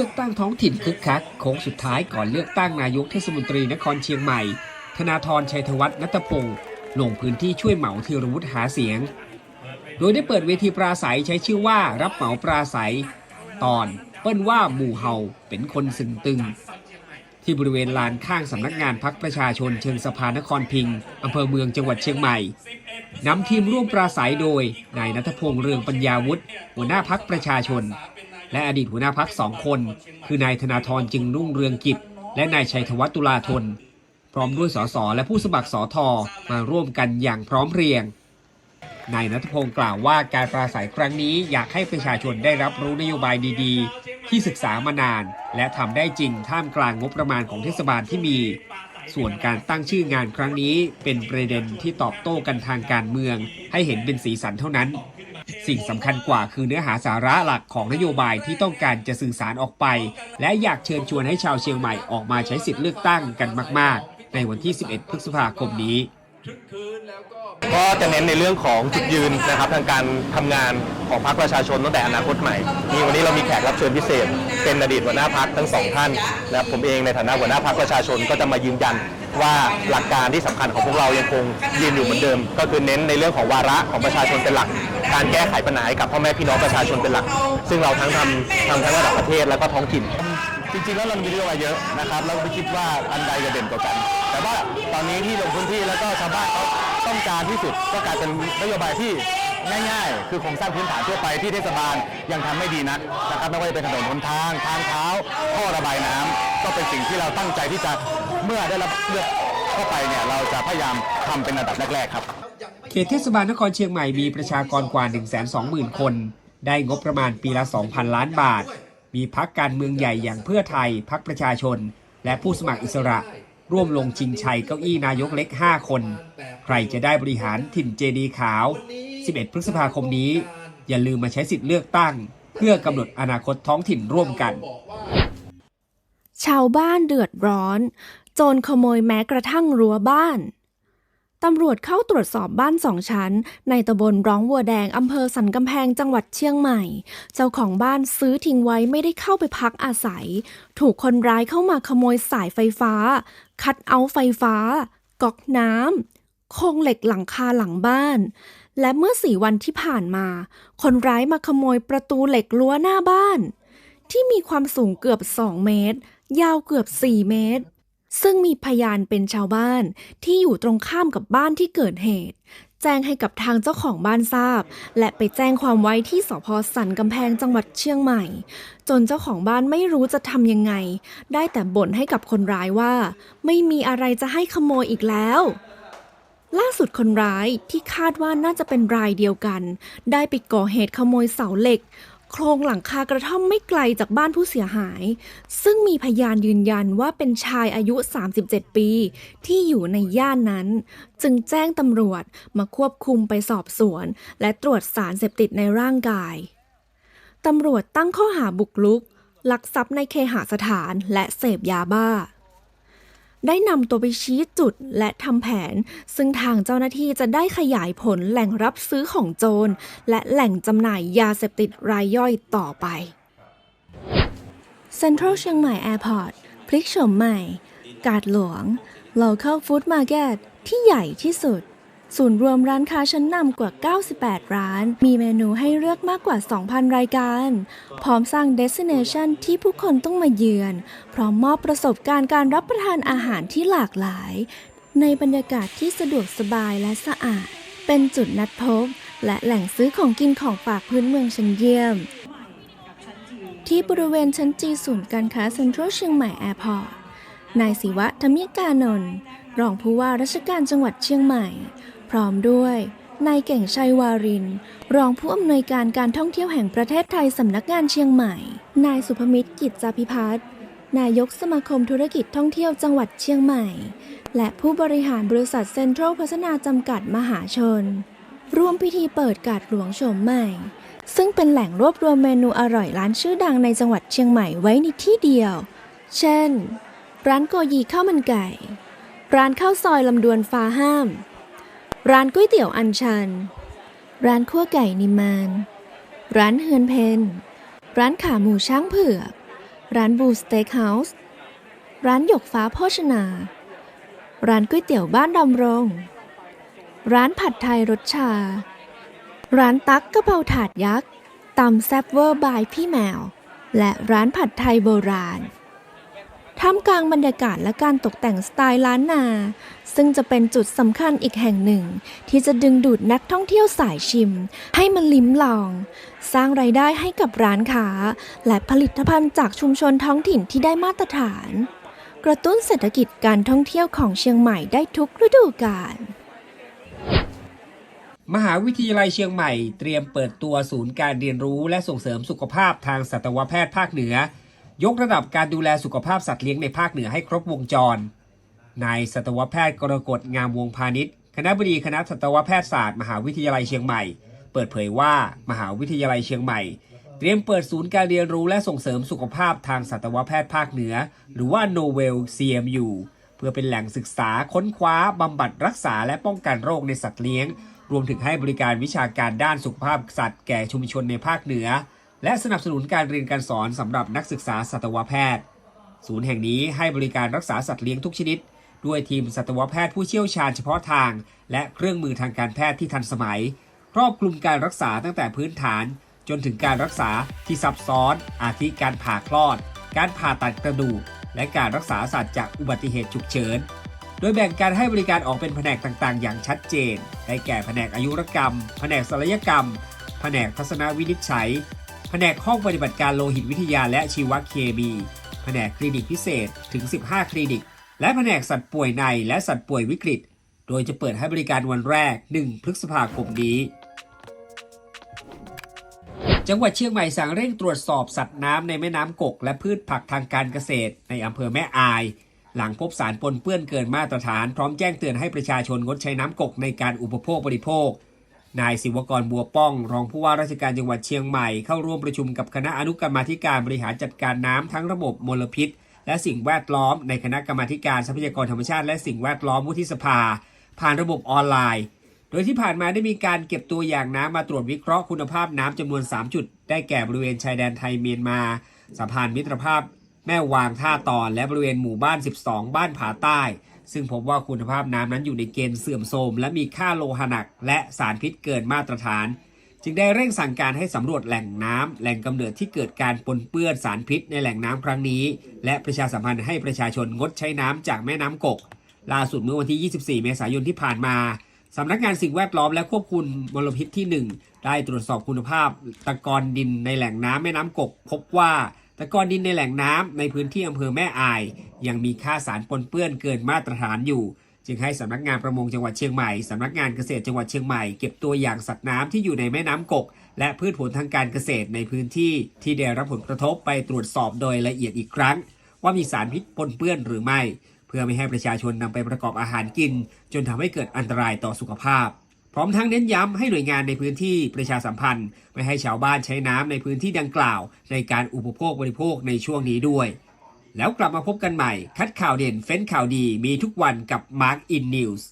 ลือกตั้งท้องถิ่นคึกคักโค้งสุดท้ายก่อนเลือกตั้งนายกเทศมนตรีนครเชียงใหม่ ธนาธรชัยธวัฒน์นัตพงศ์ลงพื้นที่ช่วยเหมาธีรวุฒิหาเสียง โดยได้เปิดเวทีปราศัยใช้ชื่อว่ารับเหมาปราศัย ตอนเปิ้นว่าหมู่เฮาเป็นคนสึงตึง ที่บริเวณลานข้างสำนักงานพักประชาชนเชิงสะพานนครพิงอำเภอเมืองจังหวัดเชียงใหม่นำทีมร่วมปราศัยโดยนายนัทพงษ์เรืองปัญญาวุฒิหัวหน้าพักประชาชน และอดีตหัวหน้าพักสองคน คือนายธนาธรจึงรุ่งเรืองกิจ และนายชัยธวัฒน์ตุลาธน พร้อมด้วยสสและผู้สมัครสอทอมาร่วมกันอย่างพร้อมเพรียงนายนัทพงศ์กล่าวว่าการปราศัยครั้งนี้อยากให้ประชาชนได้รับรู้นโยบายดีๆ ที่ศึกษามานาน และทำได้จริงท่ามกลางงบประมาณของเทศบาลที่มี ส่วนการตั้งชื่องานครั้งนี้เป็นประเด็นที่ตอบโต้กันทางการเมือง ให้เห็นเป็นสีสันเท่านั้น สิ่งสำคัญกว่าคือเนื้อหาสาระหลักของนโยบายที่ต้องการจะสื่อสารออกไป และอยากเชิญชวนให้ชาวเชียงใหม่ออกมาใช้สิทธิ์เลือกตั้งกันมาก ๆ ในวันที่ 11 พฤษภาคมนี้ก็จะเน้นในเรื่องของจุดยืนนะครับทางการทำงานของพรรคประชาชนตั้งแต่อนาคตใหม่นี่วันนี้เรามีแขกรับเชิญพิเศษ เป็นอดีตหัวหน้าพักทั้งสองท่านนะผมเองในฐานะหัวหน้าพักประชาชนก็จะมายืนยันว่าหลักการที่สำคัญของพวกเรายังคงยืนอยู่เหมือนเดิม ก็คือเน้นในเรื่องของวาระของประชาชนเป็นหลัก การแก้ไขปัญหาให้กับพ่อแม่พี่น้องประชาชนเป็นหลัก ซึ่งเราทั้งทำทำทั้งระดับประเทศแล้วก็ท้องถิ่น จริงๆแล้วเรามีนโยบายเยอะนะครับแล้วไม่คิดว่าอันใดจะเด่นกว่ากัน แต่ว่าตอนนี้ที่ลงพื้นที่แล้วก็ชาวบ้านเขาต้องการที่สุดก็กลายเป็นนโยบายที่ง่ายๆ คือโครงสร้างพื้นฐานทั่วไปที่เทศบาลยังทำไม่ดีนักนะครับไม่ว่าจะเป็นถนนหนทางทางเท้าท่อระบายน้ำก็เป็นสิ่งที่เราตั้งใจที่จะเมื่อได้รับเลือกเข้าไปเนี่ยเราจะพยายามทำเป็นอันดับแรกๆครับ เขตเทศบาลนครเชียงใหม่มีประชากรกว่า 120,000 คน ได้งบประมาณปีละ 2,000 ล้านบาท มีพักการเมืองใหญ่อย่างเพื่อไทยพักประชาชน และผู้สมัครอิสระ ร่วมลงชิงชัยเก้าอี้นายกเล็ก 5 คน ใครจะได้บริหารถิ่นเจดีขาว 11 พฤษภาคมนี้ อย่าลืมมาใช้สิทธิ์เลือกตั้ง เพื่อกำหนดอนาคตท้องถิ่นร่วมกัน ชาวบ้านเดือดร้อน โจรขโมยแม้กระทั่งรั้วบ้าน ตำรวจเข้าตรวจสอบบ้านสองชั้น ในตำบลร้องวัวแดง อำเภอสันกำแพงจังหวัดเชียงใหม่ เจ้าของบ้านซื้อทิ้งไว้ไม่ได้เข้าไปพักอาศัย ถูกคนร้ายเข้ามาขโมยสายไฟฟ้า คัดเอาไฟฟ้า ก๊อกน้ำโครงเหล็กหลังคาหลังบ้าน และเมื่อสี่วันที่ผ่านมา คนร้ายมาขโมยประตูเหล็กรั้วหน้าบ้าน ที่มีความสูงเกือบ 2 เมตร ยาวเกือบ 4 เมตร ซึ่งมีพยานเป็นชาวบ้านที่อยู่ตรงข้ามกับบ้านที่เกิดเหตุ แจ้งให้กับทางเจ้าของบ้านทราบ และไปแจ้งความไว้ที่สพสันกำแพงจังหวัดเชียงใหม่ จนเจ้าของบ้านไม่รู้จะทำยังไง ได้แต่บ่นให้กับคนร้ายว่า ไม่มีอะไรจะให้ขโมยอีกแล้วล่าสุดคนร้ายที่คาดว่าน่าจะเป็นรายเดียวกัน ได้ไปก่อเหตุขโมยเสาเหล็ก โครงหลังคากระท่อมไม่ไกลจากบ้านผู้เสียหาย ซึ่งมีพยานยืนยันว่าเป็นชายอายุ 37 ปี ที่อยู่ในย่านนั้น จึงแจ้งตำรวจมาควบคุมไปสอบสวน และตรวจสารเสพติดในร่างกาย ตำรวจตั้งข้อหาบุกรุก ลักทรัพย์ในเคหสถานและเสพยาบ้า ได้นำตัวไปชี้จุดและทำแผน ซึ่งทางเจ้าหน้าที่จะได้ขยายผลแหล่งรับซื้อของโจร และแหล่งจำหน่ายยาเสพติดรายย่อยต่อไปเซ็นทรัลเชียงใหม่แอร์พอร์ตพลิกโฉมใหม่ กาดหลวง Local Food Market ที่ใหญ่ที่สุด ศูนย์รวมร้านค้าชั้นนำกว่า 98 ร้าน มีเมนูให้เลือกมากกว่า 2,000 รายการ พร้อมสร้าง destination ที่ผู้คนต้องมาเยือน พร้อมมอบประสบการณ์การรับประทานอาหารที่หลากหลาย ในบรรยากาศที่สะดวกสบายและสะอาด เป็นจุดนัดพบ และแหล่งซื้อของกินของฝากพื้นเมืองชั้นเยี่ยม ที่บริเวณชั้นจีศูนย์การค้าเซ็นทรัลเชียงใหม่แอร์พอร์ตนายศิวะธมิกานนท์รองผู้ว่าราชการจังหวัดเชียงใหม่ พร้อมด้วยนายเก่งชัยวาริน รองผู้อำนวยการการท่องเที่ยวแห่งประเทศไทยสำนักงานเชียงใหม่ นายสุภมิตรกิจจาพิพัฒน์นายกสมาคมธุรกิจท่องเที่ยวจังหวัดเชียงใหม่ และผู้บริหารบริษัทเซ็นทรัลพัฒนาจำกัดมหาชน ร่วมพิธีเปิดกาดหลวงโฉมใหม่ ซึ่งเป็นแหล่งรวบรวมเมนูอร่อยร้านชื่อดังในจังหวัดเชียงใหม่ไว้ในที่เดียว เช่น ร้านโกยีข้าวมันไก่ ร้านข้าวซอยลำดวนฟ้าห้าม ร้านก๋วยเตี๋ยวอันชัน ร้านขั้วไก่นิมาน ร้านเฮือนเพน ร้านขาหมูช้างเผือก ร้านบูสเต็กเฮาส์ ร้านหยกฟ้าโภชนา ร้านก๋วยเตี๋ยวบ้านดำรง ร้านผัดไทยรสชา ร้านตั๊กกะเพราถาดยักษ์ตำแซบเวอร์บายพี่แมว และร้านผัดไทยโบราณ ท่ามกลางบรรยากาศและการตกแต่งสไตล์ล้านนา ซึ่งจะเป็นจุดสำคัญอีกแห่งหนึ่ง ที่จะดึงดูดนักท่องเที่ยวสายชิม ให้มาลิ้มลอง สร้างไรายได้ให้กับร้านค้า และผลิตภัณฑ์จากชุมชนท้องถิ่นที่ได้มาตรฐาน กระตุ้นเศรษฐกิจการท่องเที่ยวของเชียงใหม่ได้ทุกฤดูกาลมหาวิทยาลัยเชียงใหม่เตรียมเปิดตัวศูนย์การเรียนรู้และส่งเสริมสุขภาพทางสัตวแพทย์ภาคเหนือ ยกระดับการดูแลสุขภาพสัตว์เลี้ยงในภาคเหนือให้ครบวงจร นายสัตวแพทย์กรกฎงามวงพาณิชย์ คณะบดีคณะสัตวแพทยศาสตร์ มหาวิทยาลัยเชียงใหม่ เปิดเผยว่ามหาวิทยาลัยเชียงใหม่ เตรียมเปิดศูนย์การเรียนรู้และส่งเสริมสุขภาพทางสัตวแพทย์ภาคเหนือ หรือว่า Novel CMU เพื่อเป็นแหล่งศึกษาค้นคว้าบำบัดรักษาและป้องกันโรคในสัตว์เลี้ยง รวมถึงให้บริการวิชาการด้านสุขภาพสัตว์แก่ชุมชนในภาคเหนือ และสนับสนุนการเรียนการสอนสำหรับนักศึกษาสัตวแพทย์ ศูนย์แห่งนี้ให้บริการรักษาสัตว์เลี้ยงทุกชนิด ด้วยทีมสัตวแพทย์ผู้เชี่ยวชาญเฉพาะทาง และเครื่องมือทางการแพทย์ที่ทันสมัย ครอบคลุมการรักษาตั้งแต่พื้นฐาน จนถึงการรักษาที่ซับซ้อน อาทิการผ่าคลอด การผ่าตัดกระดูก และการรักษาสัตว์จากอุบัติเหตุฉุกเฉินโดยแบ่งการให้บริการออกเป็นแผนกต่างๆ อย่างชัดเจน ได้แก่แผนกอายุรกรรม แผนกศัลยกรรม แผนกทัศนวินิจฉัย แผนกห้องปฏิบัติการโลหิตวิทยาและชีวเคมีแผนกคลินิกพิเศษถึง 15 คลินิก และแผนกสัตว์ป่วยในและสัตว์ป่วยวิกฤต โดยจะเปิดให้บริการวันแรก 1 พฤษภาคมนี้ จังหวัดเชียงใหม่สั่งเร่งตรวจสอบสัตว์น้ำในแม่น้ำกก และพืชผักทางการเกษตร ในอำเภอแม่อาย หลังพบสารปนเปื้อนเกินมาตรฐาน พร้อมแจ้งเตือนให้ประชาชนงดใช้น้ำกกในการอุปโภคบริโภค นายศิวกรบัวป้อง รองผู้ว่าราชการจังหวัดเชียงใหม่เข้าร่วมประชุมกับคณะอนุกรรมาธิการบริหารจัดการน้ำทั้งระบบมลพิษ และสิ่งแวดล้อมในคณะกรรมาธิการทรัพยากรธรรมชาติและสิ่งแวดล้อมวุฒิสภา ผ่านระบบออนไลน์ โดยที่ผ่านมาได้มีการเก็บตัวอย่างน้ำมาตรวจวิเคราะห์คุณภาพน้ำจำนวน 3 จุด ได้แก่บริเวณชายแดนไทยเมียนมาสะพานมิตรภาพ แม่วางท่าตอน และบริเวณหมู่บ้าน 12 บ้านผาใต้ ซึ่งพบว่าคุณภาพน้ำนั้นอยู่ในเกณฑ์เสื่อมโทรมและมีค่าโลหะหนัก และสารพิษเกินมาตรฐาน จึงได้เร่งสั่งการให้สำรวจแหล่งน้ำแหล่งกำเนิดที่เกิดการปนเปื้อนสารพิษในแหล่งน้ำครั้งนี้ และประชาสัมพันธ์ให้ประชาชนงดใช้น้ำจากแม่น้ำกก ล่าสุดเมื่อวันที่ 24 เมษายนที่ผ่านมาสำนักงานสิ่งแวดล้อมและควบคุมมลพิษที่ 1 ได้ตรวจสอบคุณภาพตะกอนดินในแหล่งน้ำแม่น้ำกก พบว่า ตะกอนดินในแหล่งน้ำในพื้นที่อำเภอแม่อาย ยังมีค่าสารปนเปื้อนเกินมาตรฐานอยู่ จึงให้สำนักงานประมงจังหวัดเชียงใหม่สำนักงานเกษตรจังหวัดเชียงใหม่เก็บตัวอย่างสัตว์น้ำที่อยู่ในแม่น้ำกก และพืชผลทางการเกษตรในพื้นที่ที่ได้รับผลกระทบไปตรวจสอบโดยละเอียดอีกครั้ง ว่ามีสารพิษปนเปื้อนหรือไม่ เพื่อไม่ให้ประชาชนนำไปประกอบอาหารกิน จนทำให้เกิดอันตรายต่อสุขภาพ พร้อมทั้งเน้นย้ำให้หน่วยงานในพื้นที่ประชาสัมพันธ์ ไม่ให้ชาวบ้านใช้น้ำในพื้นที่ดังกล่าว ในการอุปโภคบริโภคในช่วงนี้ด้วย แล้วกลับมาพบกันใหม่ คัดข่าวเด่นเฟ้นข่าวดีมีทุกวันกับ Mark in News